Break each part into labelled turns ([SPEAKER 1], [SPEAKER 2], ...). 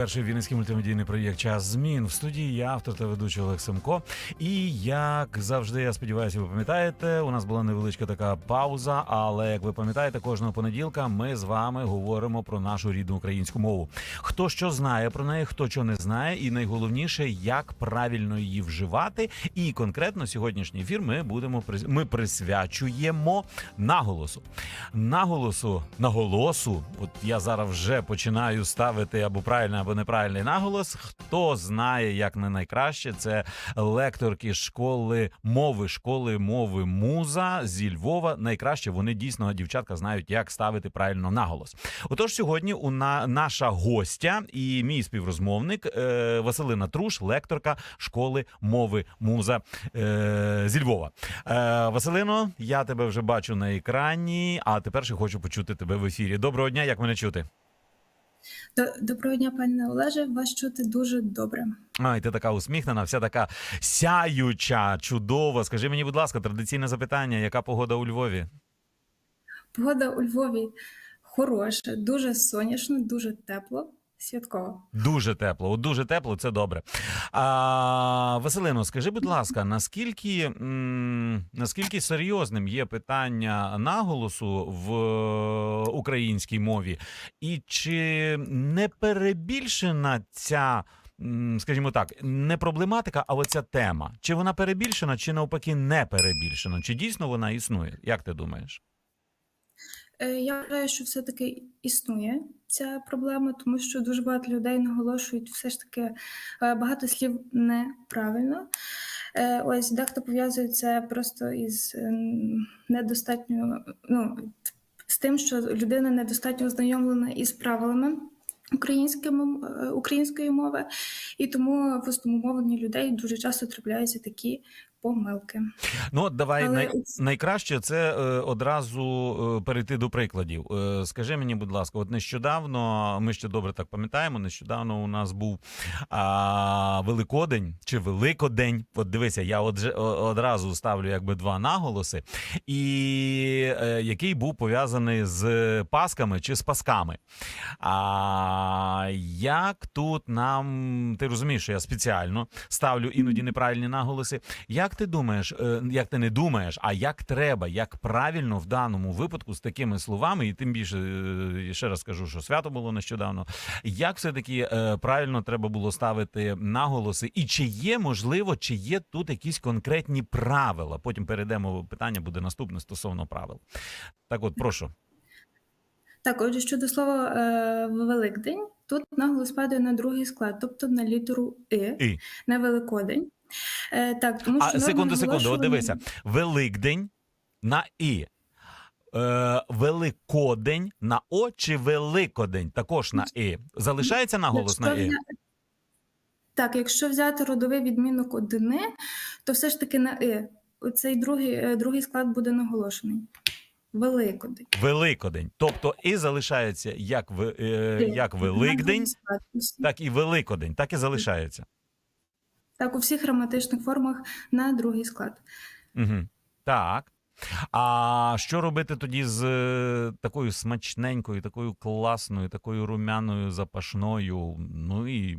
[SPEAKER 1] Перший вінницький мультимедійний проєкт Час змін в студії я автор та ведучий Олег Семко. І як завжди, я сподіваюся, ви пам'ятаєте, у нас була невеличка така пауза. Але як ви пам'ятаєте, кожного понеділка ми з вами говоримо про нашу рідну українську мову. Хто що знає про неї, хто що не знає, і найголовніше, як правильно її вживати. І конкретно сьогоднішній ефір ми будемо ми присвячуємо наголосу. Наголосу, наголосу. От я зараз вже починаю ставити або правильний, або неправильний наголос. Хто знає, як не найкраще, це лекторки школи мови, школи мови муза зі Львова. Найкраще вони дійсно дівчатка знають, як ставити правильно наголос. Отож, сьогодні у на наша гостя і мій співрозмовник е, Василина Труш, лекторка школи мови муза е, зі Львова. Е, Василино, я тебе вже бачу на екрані, а тепер ще хочу почути тебе в ефірі. Доброго дня, як мене чути?
[SPEAKER 2] До- Доброго дня, пане Олеже. Вас чути дуже добре.
[SPEAKER 1] Ай, ти така усміхнена, вся така сяюча, чудова. Скажи мені, будь ласка, традиційне запитання: яка погода у Львові?
[SPEAKER 2] Погода у Львові хороша, дуже сонячно, дуже тепло, святково.
[SPEAKER 1] Дуже тепло, от дуже тепло, це добре. А, Василино, скажи, будь ласка, наскільки, наскільки серйозним є питання наголосу в українській мові, і чи не перебільшена ця, скажімо так, не проблематика, а оця тема? Чи вона перебільшена, чи навпаки не перебільшена? Чи дійсно вона існує? Як ти думаєш?
[SPEAKER 2] Е, Я вважаю, що все-таки існує ця проблема, тому що дуже багато людей наголошують все ж таки е, багато слів неправильно. Е, Ось дехто пов'язує це просто із недостатньо, ну, з тим, що людина недостатньо ознайомлена із правилами української мови, і тому в усномовленні людей дуже часто трапляються такі помилки.
[SPEAKER 1] Ну, от давай
[SPEAKER 2] Але
[SPEAKER 1] най... найкраще це е, одразу е, перейти до прикладів. Е, скажи мені, будь ласка, от нещодавно, ми ще добре так пам'ятаємо, нещодавно у нас був а, Великодень чи Великодень. От дивися, я от, одразу ставлю якби два наголоси, і е, який був пов'язаний з Пасками чи з Пасками. А як тут нам ти розумієш, що я спеціально ставлю іноді неправильні наголоси? Як ти думаєш, е, як ти не думаєш, а як треба, як правильно в даному випадку з такими словами, і тим більше е, ще раз скажу, що свято було нещодавно. Як все таки правильно треба було ставити наголоси, і чи є можливо, чи є тут якісь конкретні правила? Потім перейдемо питання, буде наступне стосовно правил. Так, от прошу.
[SPEAKER 2] Так, отже, щодо слова е, Великдень, тут наголос падає на другий склад, тобто на літеру И,
[SPEAKER 1] І.
[SPEAKER 2] на Великодень. Е, так, тому що
[SPEAKER 1] А секунду, секунду, от дивися. Великдень на І. Е, Великодень на О чи Великодень також на І. Залишається наголос на І?
[SPEAKER 2] Так, якщо взяти родовий відмінок одини, то все ж таки на И. Оцей другий, е, другий склад буде наголошений. Великодень.
[SPEAKER 1] Великодень. Тобто І залишається як, е, як Великдень, так і Великодень. Так і залишається.
[SPEAKER 2] Так, у всіх граматичних формах на другий склад.
[SPEAKER 1] Угу. Так. А що робити тоді з е, такою смачненькою, такою класною, такою румяною, запашною? Ну і,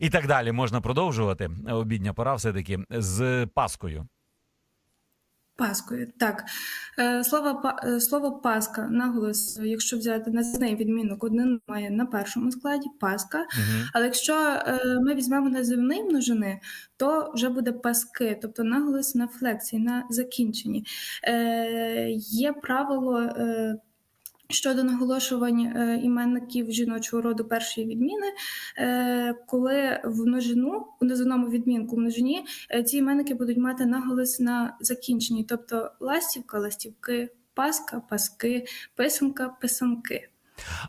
[SPEAKER 1] і так далі можна продовжувати. Обідня пора все-таки з Паскою.
[SPEAKER 2] Паскою. Так. Е, Слово, е, слово Паска, наголос, якщо взяти називний відмінок, один має на першому складі Паска.
[SPEAKER 1] Угу.
[SPEAKER 2] Але якщо е, ми візьмемо називний множини, то вже буде паски, тобто наголос на флексії, на закінченні. Е, Є правило. Щодо наголошувань е, іменників жіночого роду першої відміни, е, коли в множину, у називному відмінку в множині, е, ці іменники будуть мати наголос на закінченні, тобто ластівка, ластівки, паска, паски, писанка, писанки.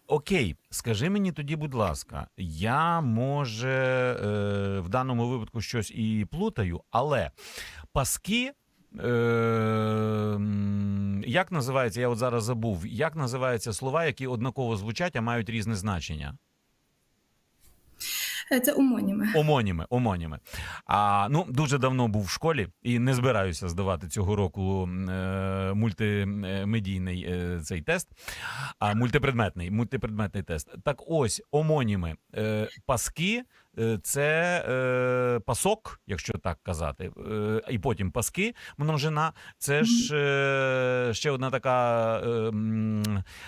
[SPEAKER 1] Окей, скажи мені тоді, будь ласка, я може в даному випадку щось і плутаю, але паски. Е, м, як називається? Я от зараз забув. Як називаються слова, які однаково звучать, а мають різне значення?
[SPEAKER 2] Е, Це омоніми.
[SPEAKER 1] Омоніми, омоніми. А ну дуже давно був в школі і не збираюся здавати цього року е, мультимедійний е, цей тест, а мультипредметний, мультипредметний тест. Так ось омоніми. Е, паски це е, пасок, якщо так казати, е, і потім паски, множина. Це ж е, ще одна така е,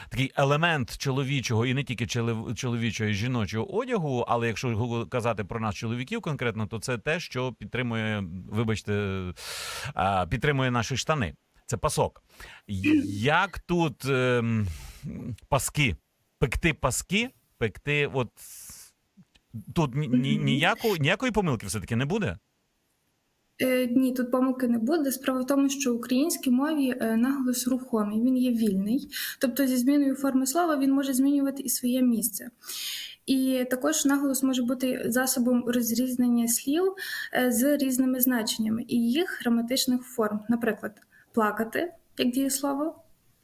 [SPEAKER 1] такий елемент чоловічого і не тільки чоловічого і жіночого одягу, але якщо казати про нас чоловіків конкретно, то це те, що підтримує, вибачте, підтримує наші штани. Це пасок. Як тут ем, паски? Пекти паски, пекти, от тут ні, ні, ніяко, ніякої помилки все-таки не буде.
[SPEAKER 2] Е, Ні, тут помилки не буде. Справа в тому, що в українській мові е, наголос рухомий, він є вільний. Тобто, зі зміною форми слова він може змінювати і своє місце. І також наголос може бути засобом розрізнення слів е, з різними значеннями і їх граматичних форм. Наприклад, плакати, як дієслово,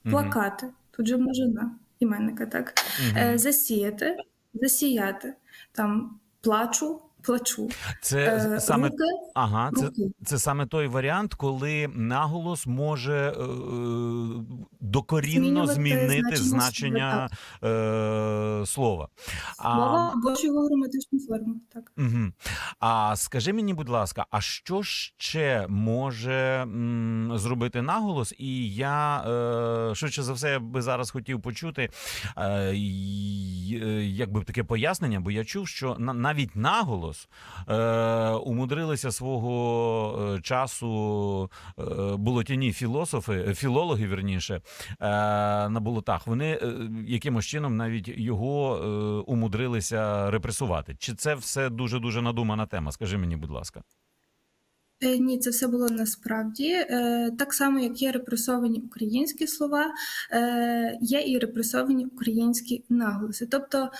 [SPEAKER 2] плакати. Тут же множина іменника, так? Е, Засіяти, засіяти. Там плачу, плачу.
[SPEAKER 1] Це
[SPEAKER 2] Е,
[SPEAKER 1] саме
[SPEAKER 2] руки,
[SPEAKER 1] ага, це,
[SPEAKER 2] руки.
[SPEAKER 1] це саме той варіант, коли наголос може е, докорінно
[SPEAKER 2] Змінювати
[SPEAKER 1] змінити
[SPEAKER 2] значення
[SPEAKER 1] значення е, слова.
[SPEAKER 2] Слова або ж його граматичну форму. Так.
[SPEAKER 1] Угу. А скажи мені, будь ласка, а що ще може м, зробити наголос? І я е, швидше за все я би зараз хотів почути е, е, якби таке пояснення, бо я чув, що на, навіть наголос е, умудрилися свого е, часу е, болотяні філософи, е, філологи, верніше, е, на болотах. Вони е, якимось чином навіть його е, умудрилися репресувати. Чи це все дуже дуже надумана тема? Скажи мені, будь ласка.
[SPEAKER 2] Е, Ні, це все було насправді. Е, Так само, як є репресовані українські слова, е, є і репресовані українські наголоси. Тобто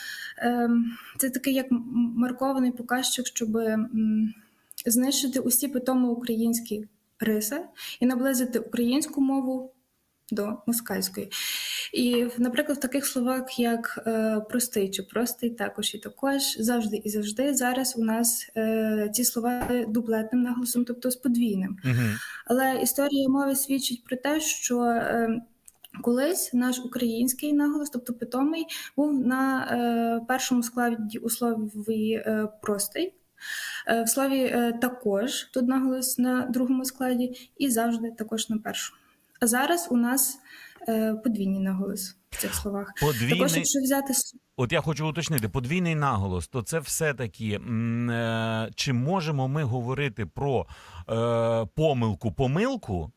[SPEAKER 2] це такий як маркований показчик, щоб знищити усі питомо українські риси і наблизити українську мову до москальської. І, наприклад, в таких словах, як е, простий чи простий, також і також, завжди і завжди. Зараз у нас е, ці слова дублетним наголосом, тобто з подвійним.
[SPEAKER 1] Угу.
[SPEAKER 2] Але історія мови свідчить про те, що е, колись наш український наголос, тобто питомий, був на е, першому складі у слові е, простий. Е, В слові е, також тут наголос на другому складі, і завжди також на першому. А зараз у нас е, подвійний наголос в цих словах. Також, якщо взяти
[SPEAKER 1] от я хочу уточнити, подвійний наголос, то це все таки е, чи можемо ми говорити про е, помилку, помилку?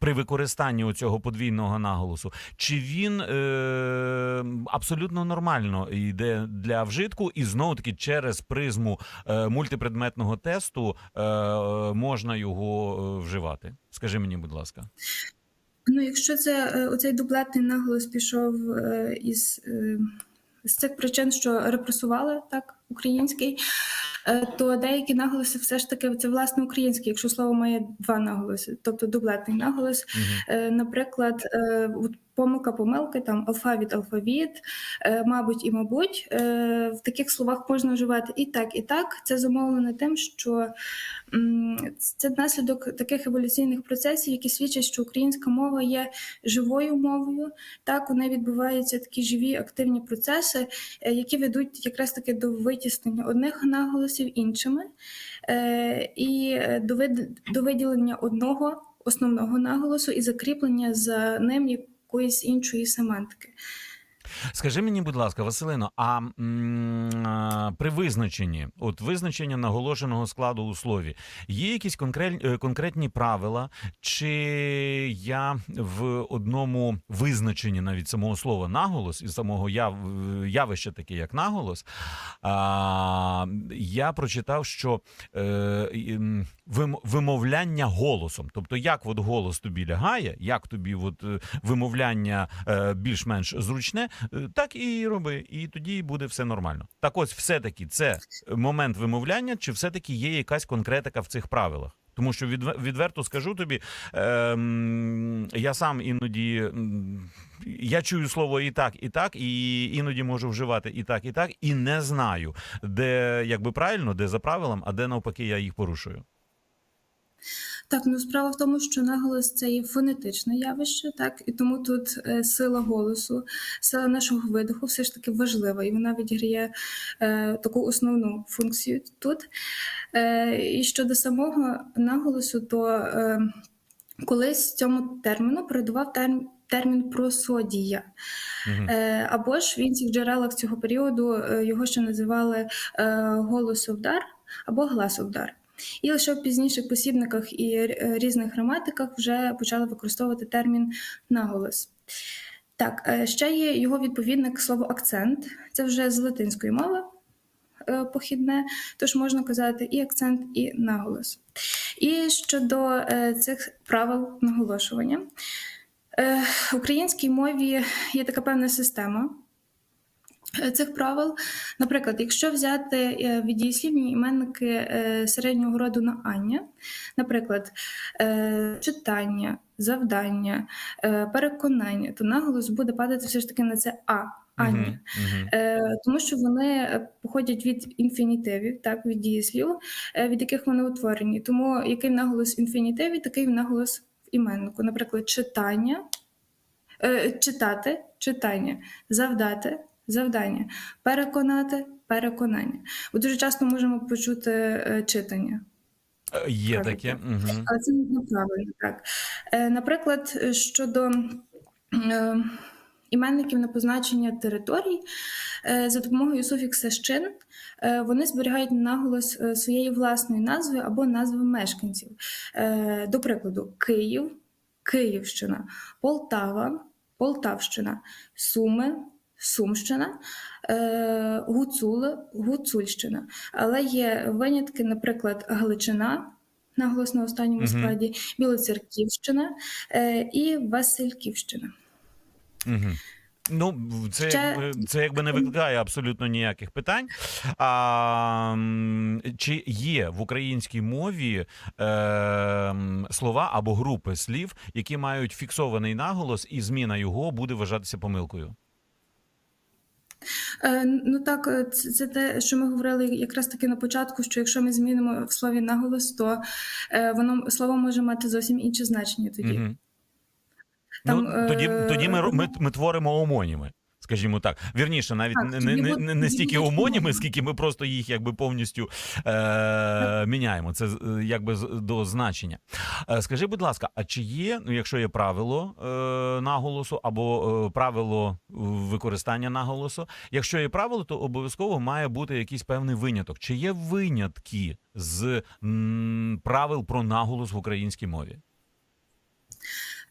[SPEAKER 1] При використанні цього подвійного наголосу, чи він е, абсолютно нормально йде для вжитку, і знову таки через призму е, мультипредметного тесту е, можна його е, вживати? Скажи мені, будь ласка.
[SPEAKER 2] Ну, якщо це е, оцей дублетний наголос пішов е, із з цих причин, що репресували так український, е, то деякі наголоси все ж таки це власне український, якщо слово має два наголоси, тобто дублетний наголос.
[SPEAKER 1] Угу.
[SPEAKER 2] Наприклад, е, помилка помилки, там алфавіт, алфавіт, мабуть і мабуть. В таких словах можна вживати і так, і так. Це зумовлено тим, що це наслідок таких еволюційних процесів, які свідчать, що українська мова є живою мовою. Так, у неї відбуваються такі живі активні процеси, які ведуть якраз таки до витіснення одних наголосів іншими, е, і до виділення одного основного наголосу і закріплення за ним якоїсь іншої семантики.
[SPEAKER 1] Скажи мені, будь ласка, Василино, а м, при визначенні, от визначення наголошеного складу у слові, є якісь конкрет, е, конкретні правила, чи я в одному визначенні навіть самого слова наголос і самого яв, явища, таке як наголос, а, я прочитав, що е, вим- вимовляння голосом, тобто як от голос тобі лягає, як тобі от е, вимовляння е, більш-менш зручне, так і роби, і тоді буде все нормально. Так ось, все-таки це момент вимовляння, чи все-таки є якась конкретика в цих правилах? Тому що відверто скажу тобі, ем, я сам іноді. Я чую слово і так, і так, і іноді можу вживати і так, і так, і не знаю, де якби правильно, де за правилом, а де навпаки я їх порушую.
[SPEAKER 2] Так, ну справа в тому, що наголос це є фонетичне явище, так, і тому тут е, сила голосу, сила нашого видиху все ж таки важлива, і вона відіграє е, таку основну функцію тут. Е, і щодо самого наголосу, то е, колись цьому терміну передував термін. Термін просодія. Е, або ж в інших джерелах цього періоду е, його ще називали голосовдар або гласовдар. І лише в пізніших посібниках і е, різних граматиках вже почали використовувати термін наголос. Так, е, ще є його відповідник слово акцент. Це вже з латинської мови е, похідне, тож можна казати і акцент, і наголос. І щодо цих правил наголошування, в українській мові є така певна система цих правил. Наприклад, якщо взяти е, віддієслівні іменники е, середнього роду на Ання, наприклад, е, читання, завдання, переконання, то наголос буде падати все ж таки на це А.
[SPEAKER 1] Мгм. Мгм.
[SPEAKER 2] Е, Тому що вони походять від інфінітивів, так, від дієслів, е, від яких вони утворені. Тому який наголос в інфінітиві, такий наголос в іменнику. Наприклад, читання, е, читати, читання, завдати, завдання, переконати, переконання. Бо дуже часто можемо почути е, читання.
[SPEAKER 1] Е, Є таке. Мгм.
[SPEAKER 2] Але це неправильно, так. Е, Наприклад, щодо іменників на позначення територій, за допомогою суфікса «чин» е, вони зберігають наголос своєї власної назви або назви мешканців. До прикладу, Київ, Київщина, Полтава, Полтавщина, Суми, Сумщина, е, Гуцули, Гуцульщина. Але є винятки, наприклад, Галичина, наголос на останньому складі, Білоцерківщина е, і Васильківщина.
[SPEAKER 1] Мгм. Ну, це,
[SPEAKER 2] Ще-
[SPEAKER 1] це якби не викликає абсолютно ніяких питань. А, чи є в українській мові е, слова або групи слів, які мають фіксований наголос, і зміна його буде вважатися помилкою?
[SPEAKER 2] Е, Ну так, е, це, це те, що ми говорили якраз таки на початку, що якщо ми змінимо в слові наголос, то е, воно слово може мати зовсім інше значення тоді.
[SPEAKER 1] Угу.
[SPEAKER 2] Там,
[SPEAKER 1] ну, тоді,
[SPEAKER 2] е,
[SPEAKER 1] тоді ми, ми, ми творимо омоніми. Скажімо так, вірніше, навіть
[SPEAKER 2] Так,
[SPEAKER 1] не, не, не, не, не стільки омоніми, скільки ми просто їх якби повністю е, міняємо. Це якби до значення. Е, скажи, будь ласка, а чи є, ну якщо є правило е, наголосу або е, правило використання наголосу, якщо є правило, то обов'язково має бути якийсь певний виняток. Чи є винятки з м, правил про наголос в українській мові?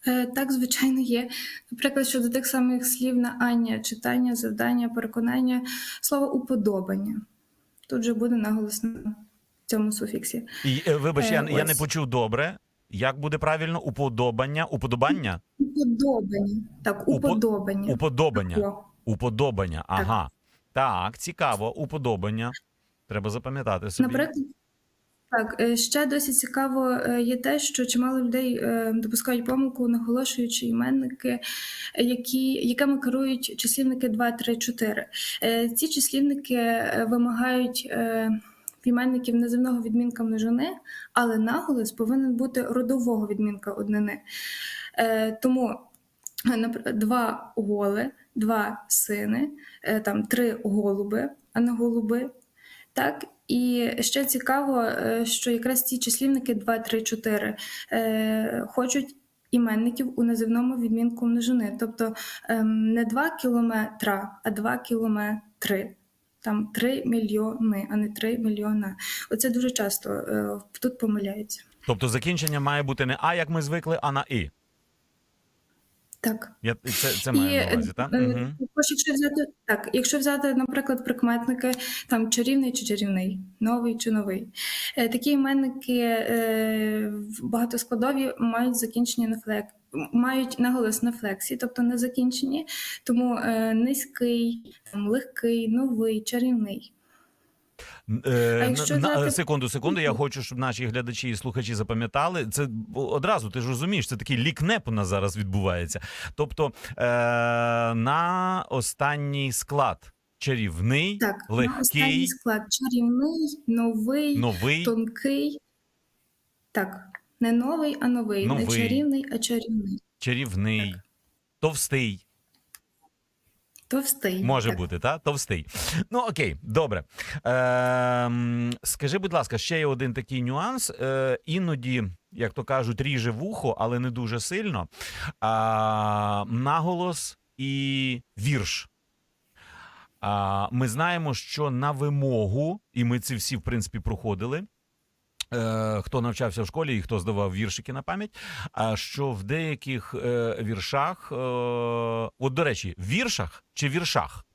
[SPEAKER 2] Е, Так, звичайно, є. Наприклад, щодо тих самих слів на Ання, читання, завдання, переконання, слово уподобання. Тут же буде наголос на цьому суфіксі.
[SPEAKER 1] І, е, вибач, я,
[SPEAKER 2] Е,
[SPEAKER 1] я не почув добре. Як буде правильно? Уподобання? Уподобання?
[SPEAKER 2] Уподобання. Так, уподобання.
[SPEAKER 1] Уподобання. Уподобання. Ага. Так, цікаво. Уподобання. Треба запам'ятати собі.
[SPEAKER 2] Наприклад, так, е, ще досить цікаво е, є те, що чимало людей е, допускають помилку, наголошуючи іменники, які, якими керують числівники 2, 3, 4. Е, Ці числівники вимагають в іменників називного відмінка множини, але наголос повинен бути родового відмінка однини. Тому два голи, два сини, там три голуби, а не голуби. Так, і ще цікаво, е, що якраз ці числівники 2, 3, 4 е, хочуть іменників у називному відмінку множини. Тобто ем, не 2 кілометра, а 2 кілометри. Там 3 мільйони, а не 3 мільйона. Оце дуже часто е, тут помиляються.
[SPEAKER 1] Тобто закінчення має бути не А, як ми звикли, а на І.
[SPEAKER 2] Так.
[SPEAKER 1] Я, це, це маю на увазі, так?
[SPEAKER 2] е,
[SPEAKER 1] Угу.
[SPEAKER 2] Також, якщо взяти так, якщо взяти, наприклад, прикметники там чарівний чи чарівний, новий чи новий, е, такі іменники е, багатоскладові мають закінчення на флек. Мають наголос на флексі, тобто на закінченні, тому е, низький, там, легкий, новий, чарівний.
[SPEAKER 1] Е,
[SPEAKER 2] якщо
[SPEAKER 1] на- на- секунду, секунду. Я хочу, щоб наші глядачі і слухачі запам'ятали. Це одразу, ти ж розумієш, це такий лікнеп у нас зараз відбувається. Тобто е, на останній склад чарівний,
[SPEAKER 2] Так, на останній
[SPEAKER 1] легкий,
[SPEAKER 2] склад чарівний, новий,
[SPEAKER 1] новий.
[SPEAKER 2] тонкий. Так, не новий, а новий.
[SPEAKER 1] Новий.
[SPEAKER 2] Не чарівний, а чарівний.
[SPEAKER 1] чарівний, товстий.
[SPEAKER 2] Товстий.
[SPEAKER 1] Може
[SPEAKER 2] так.
[SPEAKER 1] бути, та товстий. Ну окей, добре. Ем, скажи, будь ласка, ще є один такий нюанс. Е, іноді, як то кажуть, ріже вухо, але не дуже сильно. А, наголос і вірш. А, ми знаємо, що на вимогу, і ми це всі в принципі проходили. Е, хто навчався в школі і хто здавав віршики на пам'ять, а що в деяких е, віршах, е, от до речі, віршах чи віршах?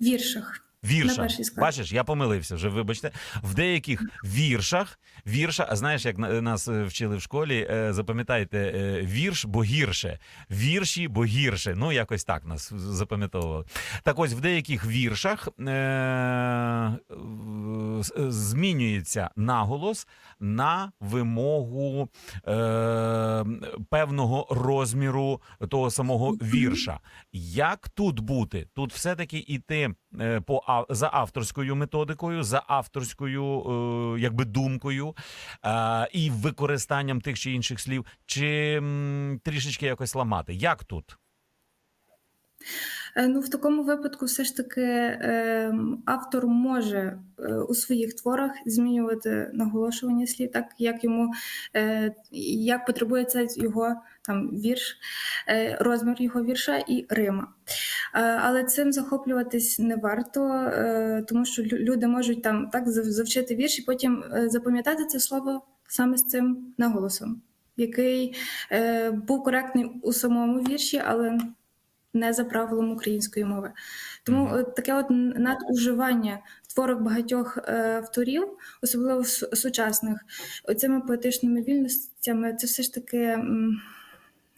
[SPEAKER 2] Віршах.
[SPEAKER 1] Віршах.
[SPEAKER 2] Склад.
[SPEAKER 1] Бачиш, я помилився вже. Вибачте, в деяких віршах, вірша, а знаєш, як нас е, вчили в школі, е, запам'ятайте е, вірш, бо гірше, вірші, бо гірше. Ну якось так нас запам'ятовували. Так ось в деяких віршах е, змінюється наголос на вимогу е, певного розміру того самого вірша. Як тут бути? Тут все-таки іти по ав- за авторською методикою, за авторською е, якби думкою е, і використанням тих чи інших слів, чи трішечки якось ламати. Як тут?
[SPEAKER 2] Е, Ну, в такому випадку, все ж таки, е, автор може е, у своїх творах змінювати наголошування слів, так як йому е, як потребує його там вірш, розмір його вірша і рима. Але цим захоплюватись не варто, тому що люди можуть там так завчити вірш і потім запам'ятати це слово саме з цим наголосом, який е, був коректний у самому вірші, але не за правилом української мови. Тому
[SPEAKER 1] mm
[SPEAKER 2] -hmm. таке от надуживання творок багатьох е, авторів, особливо су- сучасних, оцими поетичними вільностями, це все ж таки м,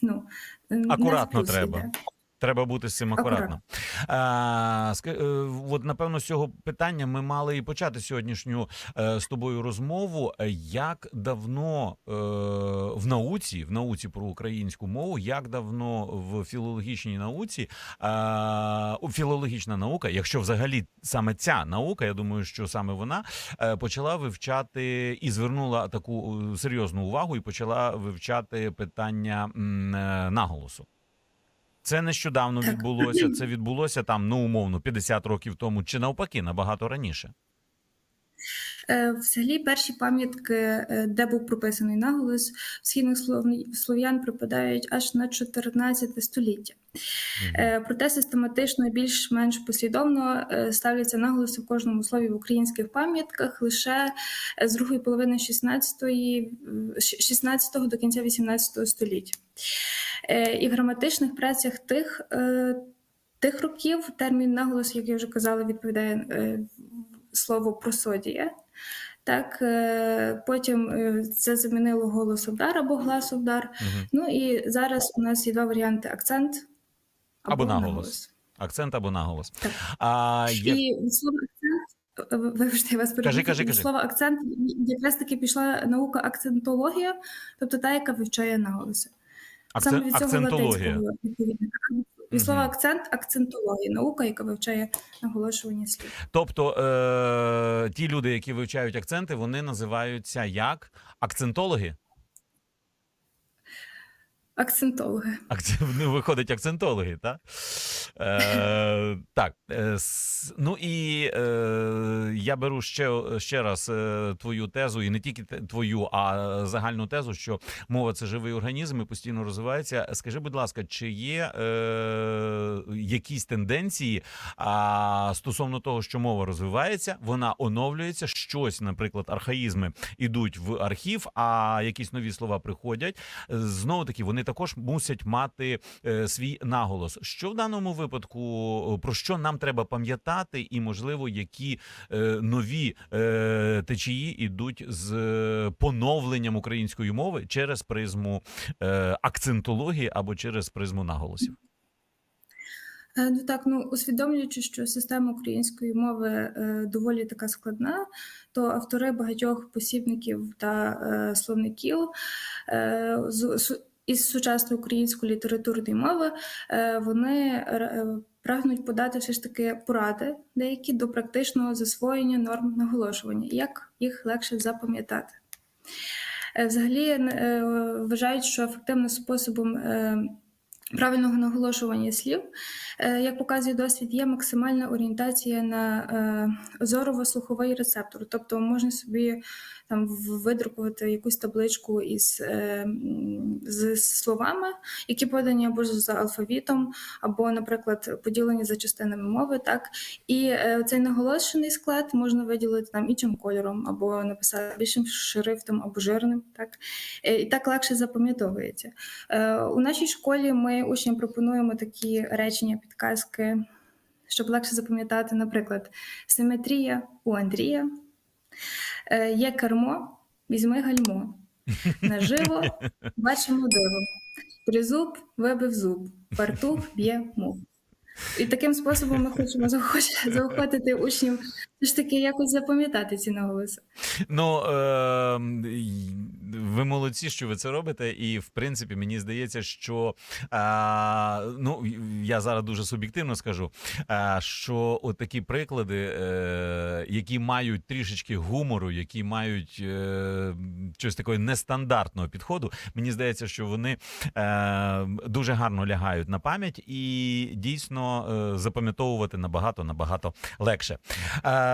[SPEAKER 2] ну,
[SPEAKER 1] Акуратно треба. Треба бути з цим акуратно. А, е, от напевно з цього питання ми мали і почати сьогоднішню е, з тобою розмову. Як давно е, в науці, в науці про українську мову, як давно в філологічній науці, е, філологічна наука, якщо взагалі саме ця наука, я думаю, що саме вона е, почала вивчати і звернула таку серйозну увагу, і почала вивчати питання е, наголосу. Це нещодавно відбулося. Це відбулося там, ну умовно, 50 років тому, чи навпаки, набагато раніше.
[SPEAKER 2] Е, Взагалі, перші пам'ятки, е, де був прописаний наголос, східних слов- слов'ян припадають аж на 14 століття. Е, Проте систематично більш-менш послідовно ставляться наголоси в кожному слові в українських пам'ятках лише з другої половини 16-ї, е, 16 до кінця 18 століття. І в граматичних працях тих, тих років термін наголос, як я вже казала, відповідає слово просодія. Так, е, потім е, це замінило голосовдар або гласовдар.
[SPEAKER 1] Мгм.
[SPEAKER 2] Ну і зараз у нас є два варіанти: акцент
[SPEAKER 1] Або наголос. Акцент або наголос.
[SPEAKER 2] Так.
[SPEAKER 1] А є...
[SPEAKER 2] І від слова акцент, е, вибачте, я вас.
[SPEAKER 1] Кажи, кажи, кажи.
[SPEAKER 2] слова акцент якраз таки пішла наука акцентологія, тобто та, яка вивчає наголоси. Саме від цього
[SPEAKER 1] акцентологія.
[SPEAKER 2] латинського. Від слова акцент акцентологія, наука, яка вивчає наголошування слів.
[SPEAKER 1] Тобто е- ті люди, які вивчають акценти, вони називаються як акцентологи.
[SPEAKER 2] Акцентологи.
[SPEAKER 1] Акц... Ну, виходить акцентологи, так? Е, так. Е, ну і е, я беру ще, ще раз е, твою тезу, і не тільки твою, а загальну тезу, що мова це живий організм і постійно розвивається. Скажи, будь ласка, чи є е, якісь тенденції а, стосовно того, що мова розвивається, вона оновлюється, щось, наприклад, архаїзми ідуть в архів, а якісь нові слова приходять. Знову таки, вони також мусять мати е, свій наголос. Що в даному випадку е, про що нам треба пам'ятати, і можливо, які е, нові е, течії ідуть з е, поновленням української мови через призму е, акцентології або через призму наголосів?
[SPEAKER 2] Е, Ну так, ну усвідомлюючи, що система української мови е, доволі така складна, то автори багатьох посібників та е, словників е, з- із сучасної української літературної мови е, вони е, прагнуть подати все ж таки поради деякі до практичного засвоєння норм наголошування, як їх легше запам'ятати. Е, Взагалі е, вважають, що ефективним способом е, правильного наголошування слів, е, як показує досвід, є максимальна орієнтація на е, зорово-слуховий рецептор. Тобто можна собі там видрукувати якусь табличку із е, з словами, які подані або за алфавітом, або, наприклад, поділені за частинами мови. Так і цей наголошений склад можна виділити там іншим кольором, або написати більшим шрифтом, або жирним. Так і так легше запам'ятовується. У нашій школі ми учням пропонуємо такі речення, підказки, щоб легше запам'ятати, наприклад, симетрія у Андрія, е, є кермо, візьми гальмо. Наживо бачимо диво. Тризуб вибив зуб, фартух б'є мух. І таким способом ми хочемо заохотити учнів все ж таки якось запам'ятати ці наголоси.
[SPEAKER 1] Ну е, ви молодці, що ви це робите, і в принципі мені здається, що е, ну я зараз дуже суб'єктивно скажу, е, що от такі приклади, е, які мають трішечки гумору, які мають е, щось такого нестандартного підходу, мені здається, що вони е, дуже гарно лягають на пам'ять і дійсно е, запам'ятовувати набагато набагато легше. Е,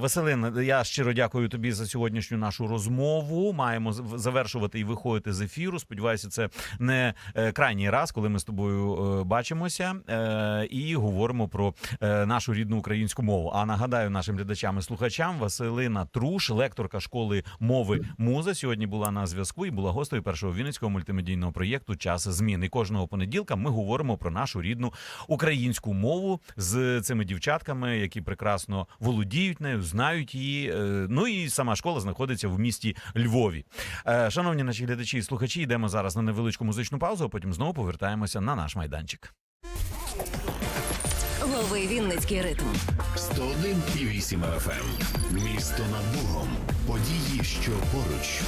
[SPEAKER 1] Василин, я щиро дякую тобі за сьогоднішню нашу розмову. Маємо завершувати і виходити з ефіру. Сподіваюся, це не е, крайній раз, коли ми з тобою е, бачимося е, і говоримо про е, нашу рідну українську мову. А нагадаю нашим глядачам і слухачам Василина Труш, лекторка школи мови Муза, сьогодні була на зв'язку і була гостею першого вінницького мультимедійного проєкту Час змін. І кожного понеділка ми говоримо про нашу рідну українську мову з цими дівчатками, які прекрасно володіють нею, знають її. Е, Ну і сама школа знаходиться в місті Львові. Е, Шановні наші глядачі і слухачі, йдемо зараз на невеличку музичну паузу, а потім знову повертаємося на наш майданчик.
[SPEAKER 3] Лови Вінницький ритм.
[SPEAKER 4] 101,8 FM. Місто над Богом. Події, що поруч.